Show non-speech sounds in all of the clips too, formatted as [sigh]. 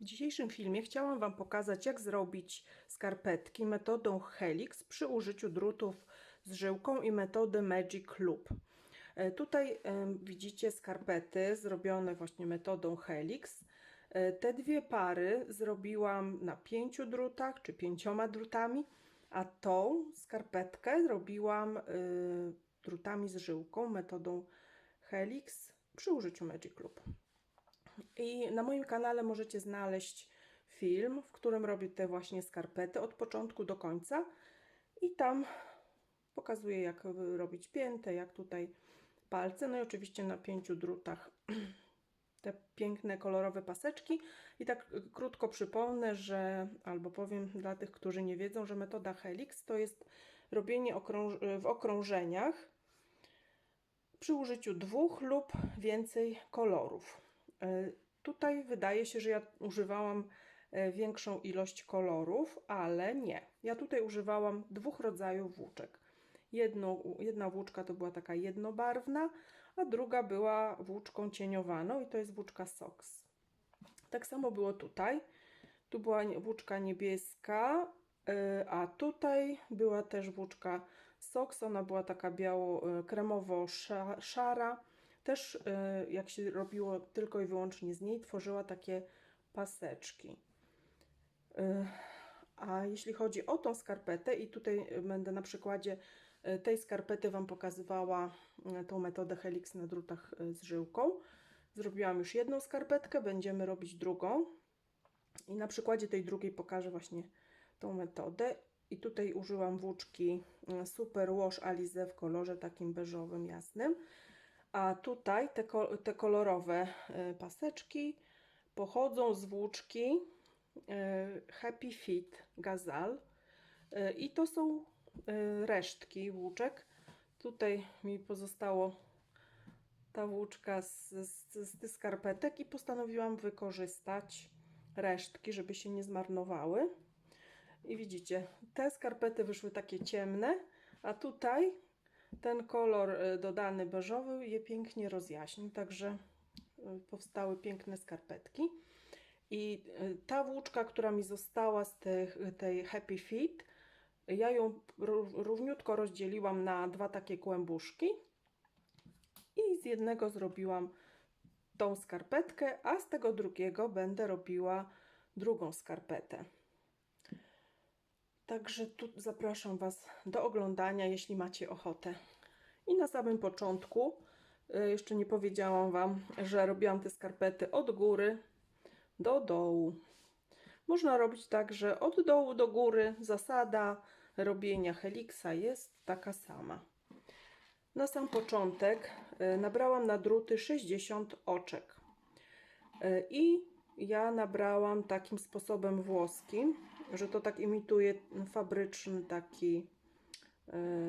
W dzisiejszym filmie chciałam Wam pokazać, jak zrobić skarpetki metodą Helix przy użyciu drutów z żyłką i metody Magic Loop. E, Tutaj widzicie skarpety zrobione właśnie metodą Helix. E, Te dwie pary zrobiłam na pięciu drutach, czy pięcioma drutami, a tą skarpetkę zrobiłam y, drutami z żyłką metodą Helix przy użyciu Magic Loop. I na moim kanale możecie znaleźć film, w którym robię te właśnie skarpety od początku do końca. I tam pokazuję, jak robić piętę, jak tutaj palce. No i oczywiście na pięciu drutach [clears throat] te piękne, kolorowe paseczki. I tak krótko przypomnę, że albo powiem dla tych, którzy nie wiedzą, że metoda Helix to jest robienie okrąż- w okrążeniach przy użyciu dwóch lub więcej kolorów. E, Tutaj wydaje się, że ja używałam e, większą ilość kolorów, ale nie. Ja tutaj używałam dwóch rodzajów włóczek. Jedną, jedna włóczka to była taka jednobarwna, a druga była włóczką cieniowaną i to jest włóczka SOX. Tak samo było tutaj. Tu była włóczka niebieska, y, a tutaj była też włóczka SOX. Ona była taka biało-kremowo-szara. Też y, jak się robiło tylko i wyłącznie z niej, tworzyła takie paseczki. Y, A jeśli chodzi o tą skarpetę, i tutaj będę na przykładzie y, tej skarpety Wam pokazywała tą metodę Helix na drutach z żyłką. Zrobiłam już jedną skarpetkę, będziemy robić drugą. I na przykładzie tej drugiej pokażę właśnie tą metodę. I tutaj użyłam włóczki Super Wash Alize w kolorze takim beżowym, jasnym. A tutaj te, te kolorowe y, paseczki pochodzą z włóczki y, Happy Fit Gazal. Y, I to są resztki włóczek. Tutaj mi pozostało ta włóczka z, z, z tych skarpetek i postanowiłam wykorzystać resztki, żeby się nie zmarnowały. I widzicie, te skarpety wyszły takie ciemne, a tutaj ten kolor y, dodany beżowy je pięknie rozjaśnił, także y, powstały piękne skarpetki. I y, ta włóczka, która mi została z tych, tej Happy Fit, ja ją ró- równiutko rozdzieliłam na dwa takie kłębuszki i z jednego zrobiłam tą skarpetkę, a z tego drugiego będę robiła drugą skarpetę. Także tu zapraszam Was do oglądania, jeśli macie ochotę. I na samym początku, y, jeszcze nie powiedziałam Wam, że robiłam te skarpety od góry do dołu. Można robić tak, że od dołu do góry zasada robienia helixa jest taka sama. Na sam początek y, nabrałam na druty 60 oczek. Y, I ja nabrałam takim sposobem włoskim, że to tak imituje fabryczny taki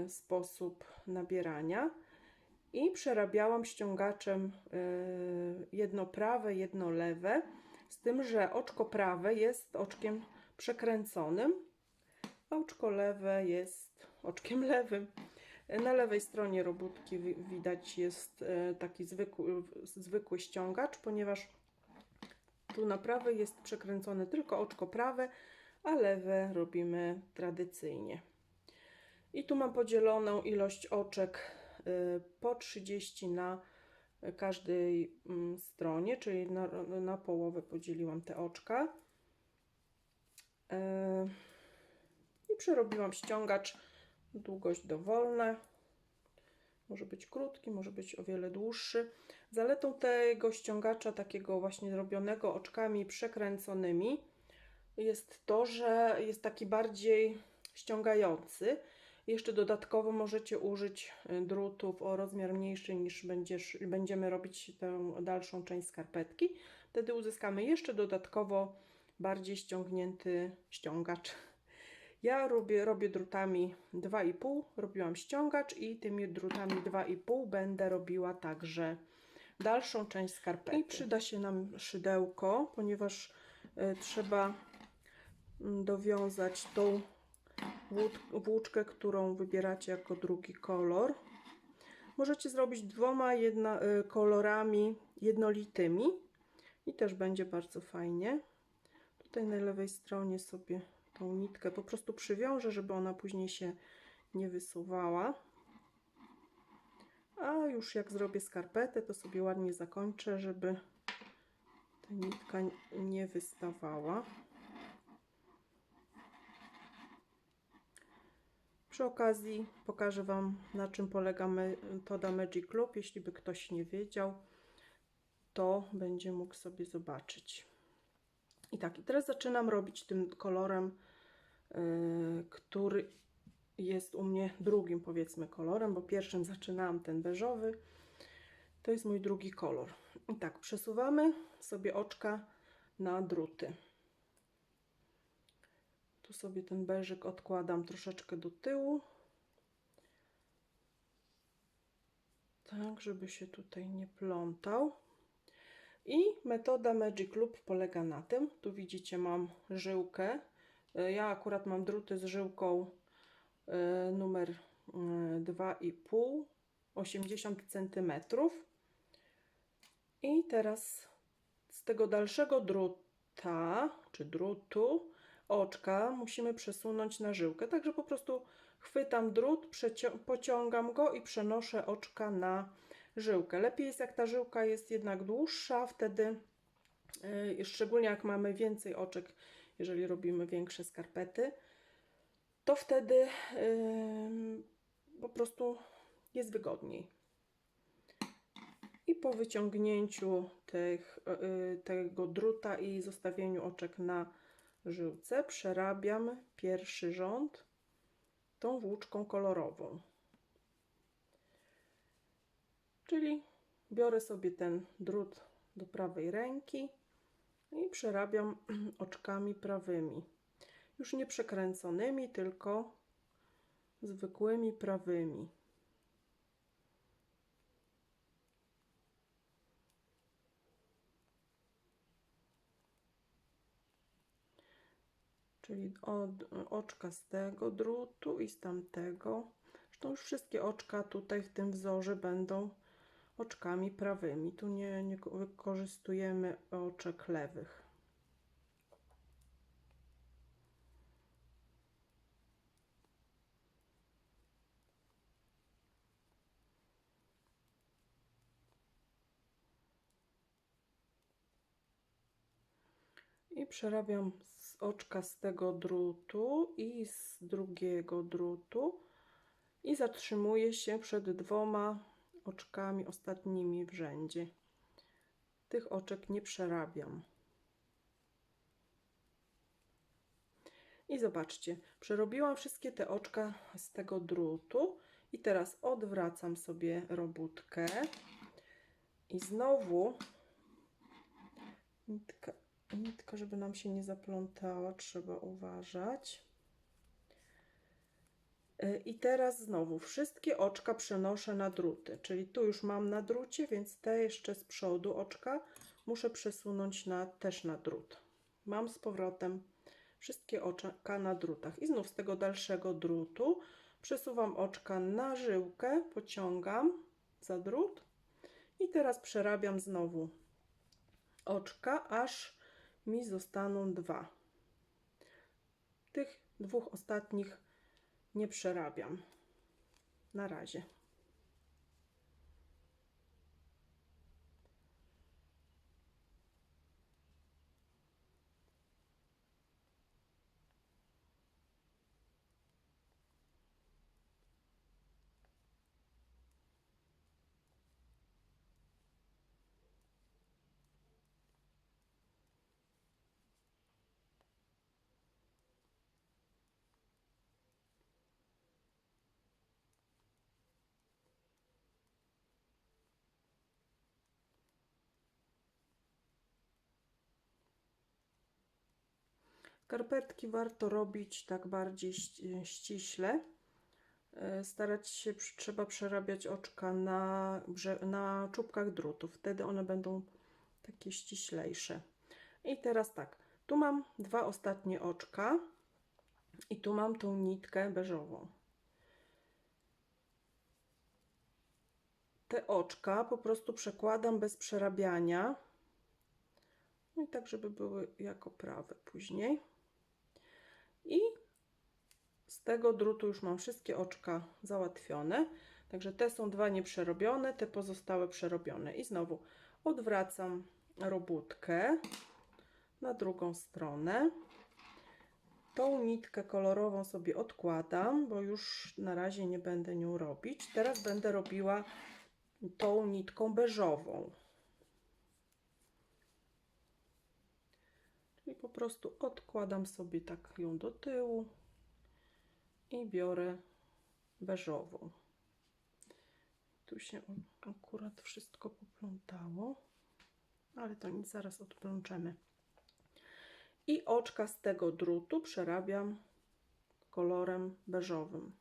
y, sposób nabierania. I przerabiałam ściągaczem y, jedno prawe, jedno lewe, z tym, że oczko prawe jest oczkiem przekręconym, a oczko lewe jest oczkiem [laughs] lewym. Na lewej stronie robótki wi- widać jest e, taki zwykły, zwykły ściągacz, ponieważ tu na prawej jest przekręcone tylko oczko prawe, a lewe robimy tradycyjnie. I tu mam podzieloną ilość oczek y, po 30 na każdej mm, stronie, czyli na, na połowę podzieliłam te oczka. Y, I przerobiłam ściągacz długość dowolna. Może być krótki, może być o wiele dłuższy. Zaletą tego ściągacza, takiego właśnie robionego oczkami przekręconymi, jest to, że jest taki bardziej ściągający. Jeszcze dodatkowo możecie użyć y, drutów o rozmiar mniejszy niż będziesz, będziemy robić tę dalszą część skarpetki. Wtedy uzyskamy jeszcze dodatkowo bardziej ściągnięty ściągacz. Ja robię, robię drutami 2,5, robiłam ściągacz i tymi drutami 2,5 będę robiła także dalszą część skarpety. I przyda się nam szydełko, ponieważ y, trzeba mm, dowiązać tą włóczkę, którą wybieracie jako drugi kolor. Możecie zrobić dwoma jedna, y, kolorami jednolitymi i też będzie bardzo fajnie. Tutaj na lewej stronie sobie tą nitkę po prostu przywiążę, żeby ona później się nie wysuwała. A już jak zrobię skarpetę, to sobie ładnie zakończę, żeby ta nitka nie wystawała. Przy okazji pokażę Wam, na czym polega metoda Magic Loop. Jeśli by ktoś nie wiedział, to będzie mógł sobie zobaczyć. I tak, i teraz zaczynam robić tym kolorem, yy, który jest u mnie drugim, powiedzmy, kolorem, bo pierwszym zaczynałam ten beżowy. To jest mój drugi kolor. I tak, przesuwamy sobie oczka na druty. Tu sobie ten beżyk odkładam troszeczkę do tyłu. Tak, żeby się tutaj nie plątał. I metoda Magic Loop polega na tym, tu widzicie mam żyłkę. Ja akurat mam druty z żyłką y, numer y, 2,5, 80 cm. I teraz z tego dalszego druta, czy drutu, oczka musimy przesunąć na żyłkę. Także po prostu chwytam drut, pociągam go i przenoszę oczka na żyłkę. Lepiej jest jak ta żyłka jest jednak dłuższa, wtedy yy, szczególnie jak mamy więcej oczek, jeżeli robimy większe skarpety, to wtedy yy, po prostu jest wygodniej. I po wyciągnięciu tych, yy, tego druta i zostawieniu oczek na żyłce przerabiam pierwszy rząd tą włóczką kolorową. Czyli biorę sobie ten drut do prawej ręki i przerabiam [clears throat] oczkami prawymi. Już nie przekręconymi, tylko zwykłymi prawymi. Czyli od oczka z tego drutu i z tamtego. Zresztą już wszystkie oczka tutaj w tym wzorze będą oczkami prawymi. Tu nie, nie wykorzystujemy oczek lewych. I przerabiam z oczka z tego drutu i z drugiego drutu i zatrzymuję się przed dwoma oczkami ostatnimi w rzędzie. Tych oczek nie przerabiam. I zobaczcie, przerobiłam wszystkie te oczka z tego drutu i teraz odwracam sobie robótkę i znowu nitka, nitka, żeby nam się nie zaplątała, trzeba uważać. I teraz znowu wszystkie oczka przenoszę na druty, czyli tu już mam na drucie, więc te jeszcze z przodu oczka muszę przesunąć na, też na drut. Mam z powrotem wszystkie oczka na drutach i znów z tego dalszego drutu przesuwam oczka na żyłkę, pociągam za drut i teraz przerabiam znowu oczka, aż mi zostaną dwa. Tych dwóch ostatnich nie przerabiam. Na razie. Karpetki warto robić tak bardziej ściśle. E, starać się trzeba przerabiać oczka na, na czubkach drutów. Wtedy one będą takie ściślejsze. I teraz tak, tu mam dwa ostatnie oczka i tu mam tą nitkę beżową. Te oczka po prostu przekładam bez przerabiania. No i tak, żeby były jako prawe później. I z tego drutu już mam wszystkie oczka załatwione. Także te są dwa nieprzerobione, te pozostałe przerobione. I znowu odwracam robótkę na drugą stronę. Tą nitkę kolorową sobie odkładam, bo już na razie nie będę nią robić. Teraz będę robiła tą nitką beżową. Czyli po prostu odkładam sobie tak ją do tyłu i biorę beżową. Tu się akurat wszystko poplątało, ale to nic, zaraz odplączemy. I oczka z tego drutu przerabiam kolorem beżowym.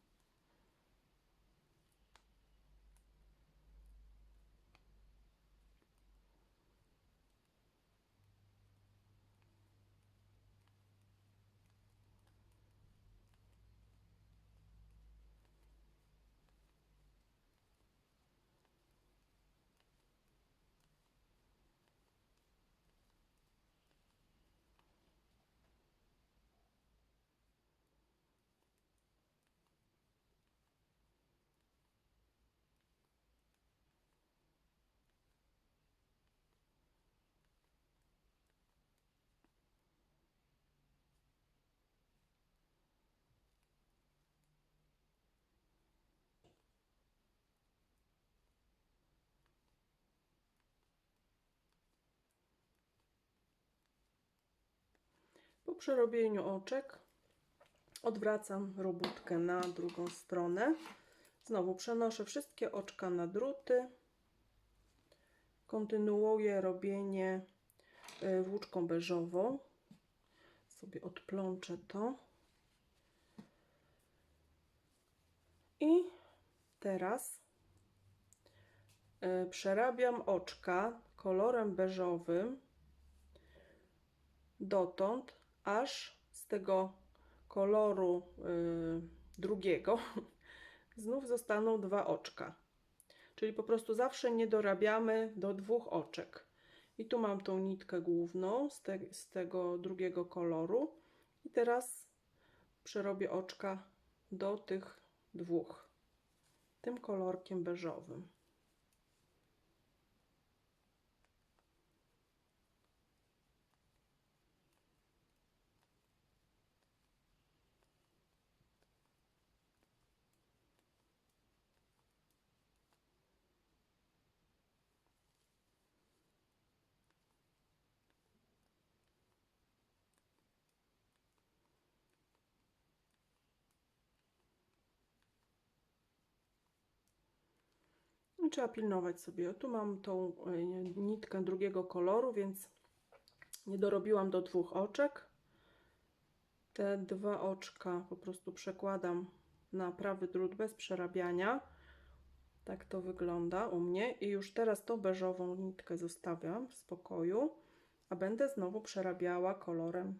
Po przerobieniu oczek odwracam robótkę na drugą stronę. Znowu przenoszę wszystkie oczka na druty. Kontynuuję robienie y, włóczką beżową. Sobie odplączę to. I teraz y, przerabiam oczka kolorem beżowym dotąd, aż z tego koloru y, drugiego [laughs] znów zostaną dwa oczka. Czyli po prostu zawsze nie dorabiamy do dwóch oczek. I tu mam tą nitkę główną z, te, z tego drugiego koloru. I teraz przerobię oczka do tych dwóch. Tym kolorkiem beżowym. Trzeba pilnować sobie. Tu mam tą y, nitkę drugiego koloru, więc nie dorobiłam do dwóch oczek. Te dwa oczka po prostu przekładam na prawy drut bez przerabiania. Tak to wygląda u mnie. I już teraz tą beżową nitkę zostawiam w spokoju, a będę znowu przerabiała kolorem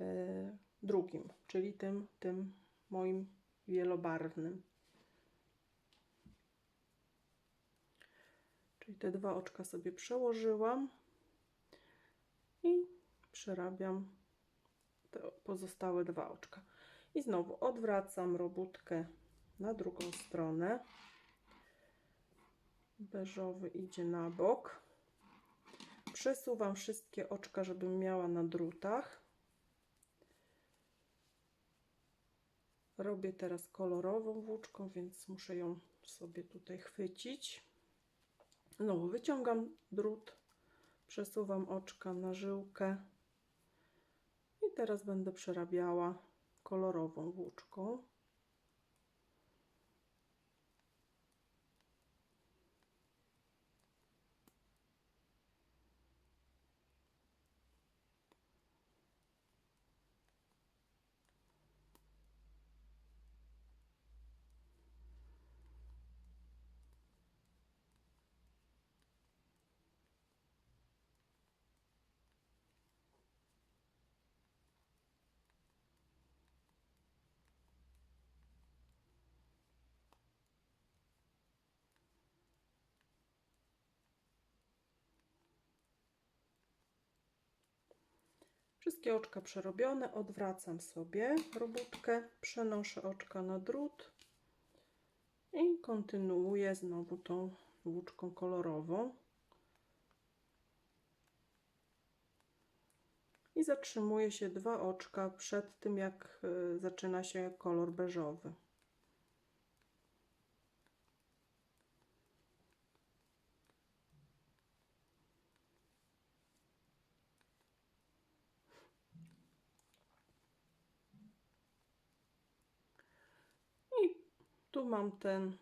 y, drugim, czyli tym, tym moim wielobarwnym. Czyli te dwa oczka sobie przełożyłam i przerabiam te pozostałe dwa oczka. I znowu odwracam robótkę na drugą stronę. Beżowy idzie na bok. Przesuwam wszystkie oczka, żebym miała na drutach. Robię teraz kolorową włóczką, więc muszę ją sobie tutaj chwycić. Znowu wyciągam drut, przesuwam oczka na żyłkę i teraz będę przerabiała kolorową włóczką. Wszystkie oczka przerobione, odwracam sobie robótkę, przenoszę oczka na drut i kontynuuję znowu tą włóczką kolorową. I zatrzymuję się dwa oczka przed tym, jak y, zaczyna się kolor beżowy. I tu mam ten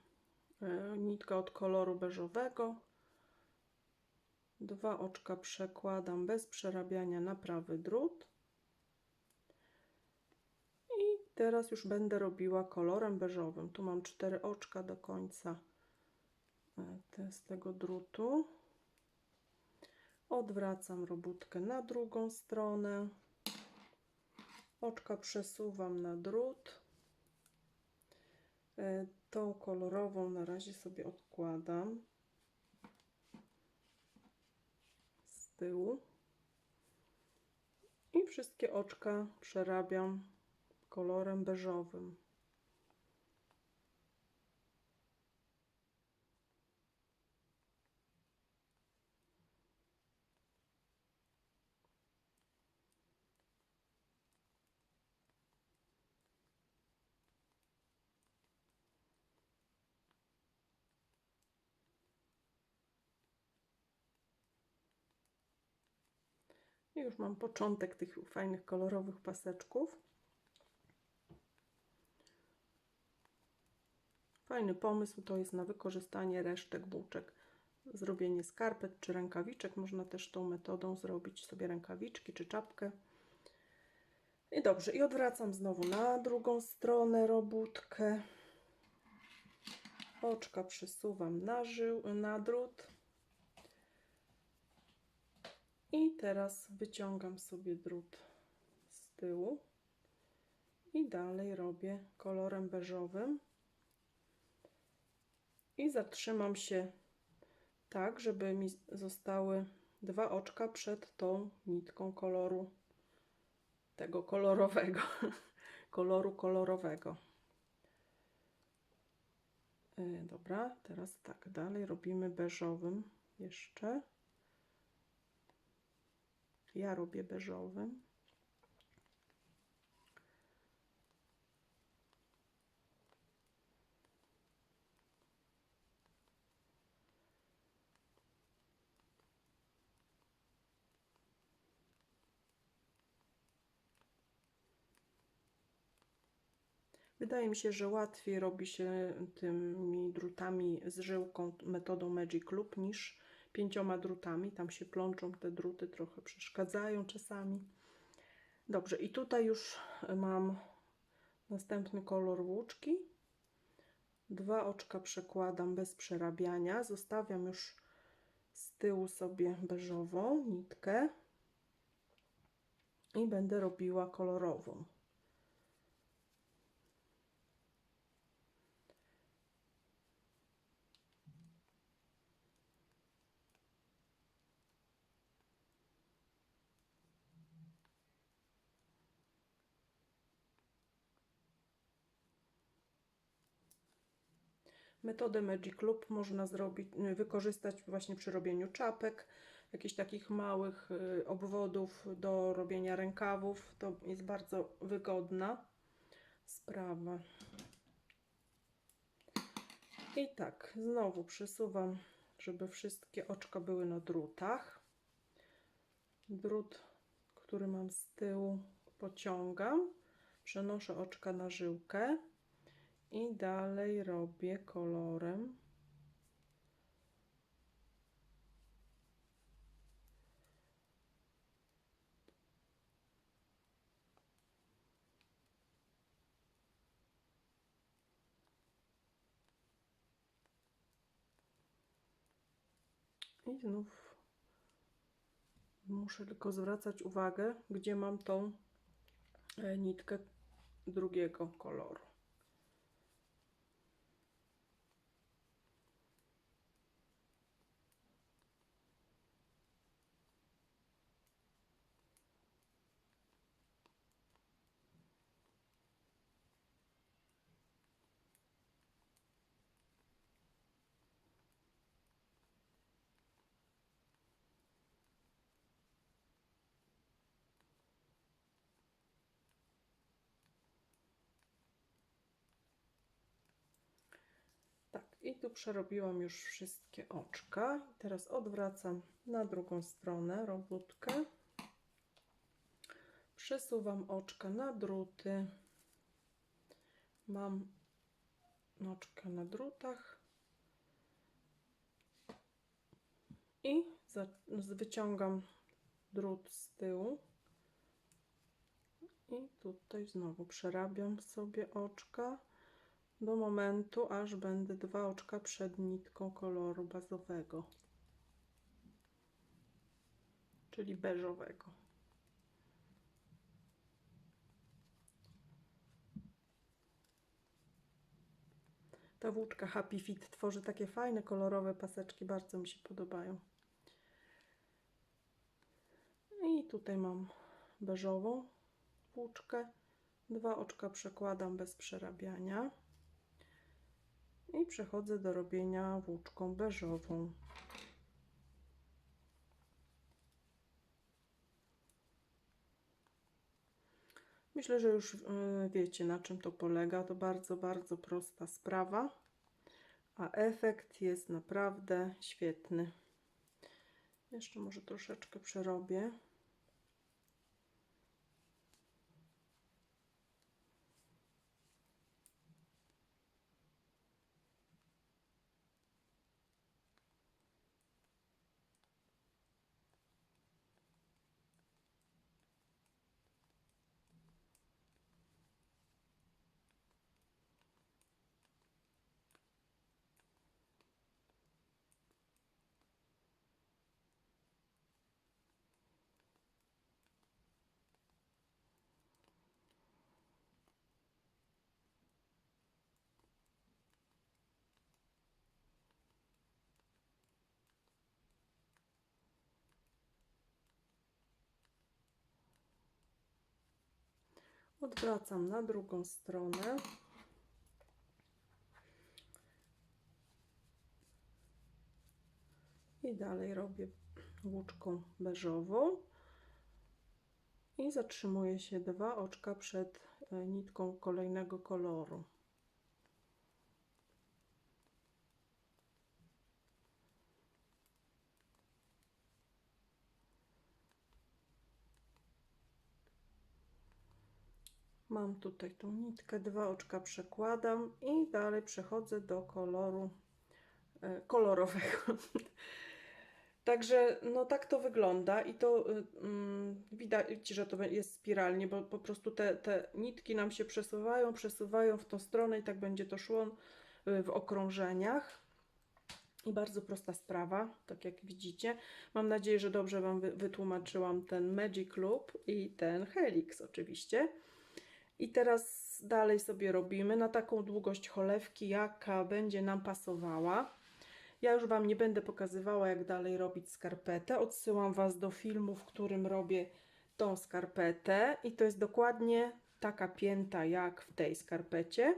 y, nitkę od koloru beżowego. Dwa oczka przekładam bez przerabiania na prawy drut. I teraz już będę robiła kolorem beżowym. Tu mam cztery oczka do końca e, te, z tego drutu. Odwracam robótkę na drugą stronę. Oczka przesuwam na drut. E, Tą kolorową na razie sobie odkładam. z tyłu i wszystkie oczka przerabiam kolorem beżowym. I już mam początek tych fajnych kolorowych paseczków. Fajny pomysł to jest na wykorzystanie resztek włóczek. Zrobienie skarpet czy rękawiczek. Można też tą metodą zrobić sobie rękawiczki czy czapkę. I dobrze, i odwracam znowu na drugą stronę robótkę. Oczka przesuwam na, żył, na drut. I teraz wyciągam sobie drut z tyłu i dalej robię kolorem beżowym. I zatrzymam się tak, żeby mi zostały dwa oczka przed tą nitką koloru tego kolorowego, [laughs] koloru kolorowego. Yy, Dobra, teraz tak, dalej robimy beżowym jeszcze. Ja robię beżowym. Wydaje mi się, że łatwiej robi się tymi drutami z żyłką metodą Magic Loop niż pięcioma drutami. Tam się plączą te druty, trochę przeszkadzają czasami. Dobrze, i tutaj już mam następny kolor włóczki. Dwa oczka przekładam bez przerabiania. Zostawiam już z tyłu sobie beżową nitkę i będę robiła kolorową. Metodę Magic Loop można zrobić, y, wykorzystać właśnie przy robieniu czapek, jakichś takich małych y, obwodów do robienia rękawów. To jest bardzo wygodna sprawa. I tak, znowu przesuwam, żeby wszystkie oczka były na drutach. Drut, który mam z tyłu, pociągam, przenoszę oczka na żyłkę i dalej robię kolorem. I znów muszę tylko zwracać uwagę, gdzie mam tą e, nitkę drugiego koloru. I tu przerobiłam już wszystkie oczka. Teraz odwracam na drugą stronę robótkę. Przesuwam oczka na druty. Mam oczka na drutach. I wyciągam drut z tyłu. I tutaj znowu przerabiam sobie oczka do momentu, aż będę dwa oczka przed nitką koloru bazowego, czyli beżowego. Ta włóczka Happy Fit tworzy takie fajne, kolorowe paseczki, bardzo mi się podobają. I tutaj mam beżową włóczkę. Dwa oczka przekładam bez przerabiania. I przechodzę do robienia włóczką beżową. Myślę, że już y, wiecie na czym to polega. To bardzo, bardzo prosta sprawa, a efekt jest naprawdę świetny. Jeszcze może troszeczkę przerobię. Odwracam na drugą stronę. I dalej robię włóczką beżową. I zatrzymuję się dwa oczka przed e, nitką kolejnego koloru. Mam tutaj tą nitkę, dwa oczka przekładam i dalej przechodzę do koloru e, kolorowego. [laughs] Także no tak to wygląda i to y, mm, widać, że to jest spiralnie, bo po prostu te, te nitki nam się przesuwają, przesuwają w tą stronę i tak będzie to szło y, w okrążeniach. I bardzo prosta sprawa, tak jak widzicie. Mam nadzieję, że dobrze Wam wytłumaczyłam ten Magic Loop i ten Helix oczywiście. I teraz dalej sobie robimy na taką długość cholewki, jaka będzie nam pasowała. Ja już Wam nie będę pokazywała, jak dalej robić skarpetę. Odsyłam Was do filmu, w którym robię tą skarpetę. I to jest dokładnie taka pięta, jak w tej skarpecie.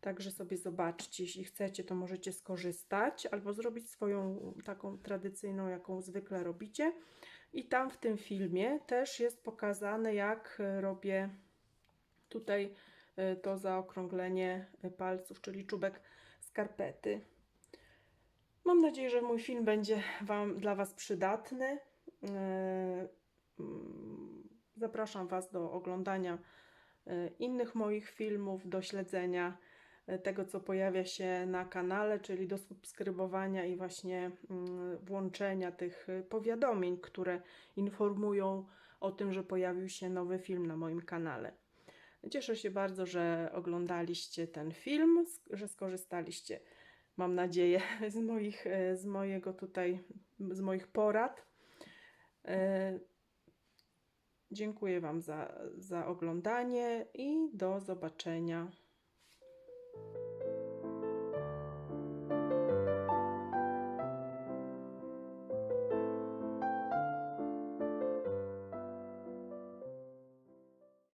Także sobie zobaczcie, jeśli chcecie, to możecie skorzystać albo zrobić swoją taką tradycyjną, jaką zwykle robicie. I tam w tym filmie też jest pokazane, jak robię tutaj y, to zaokrąglenie palców, czyli czubek skarpety. Mam nadzieję, że mój film będzie wam, dla Was przydatny. Y, mm, zapraszam Was do oglądania y, innych moich filmów, do śledzenia tego, co pojawia się na kanale, czyli do subskrybowania i właśnie mm, włączenia tych powiadomień, które informują o tym, że pojawił się nowy film na moim kanale. Cieszę się bardzo, że oglądaliście ten film, że skorzystaliście, mam nadzieję, [laughs] z, moich, e, z mojego tutaj, z moich porad. E, dziękuję Wam za, za oglądanie i do zobaczenia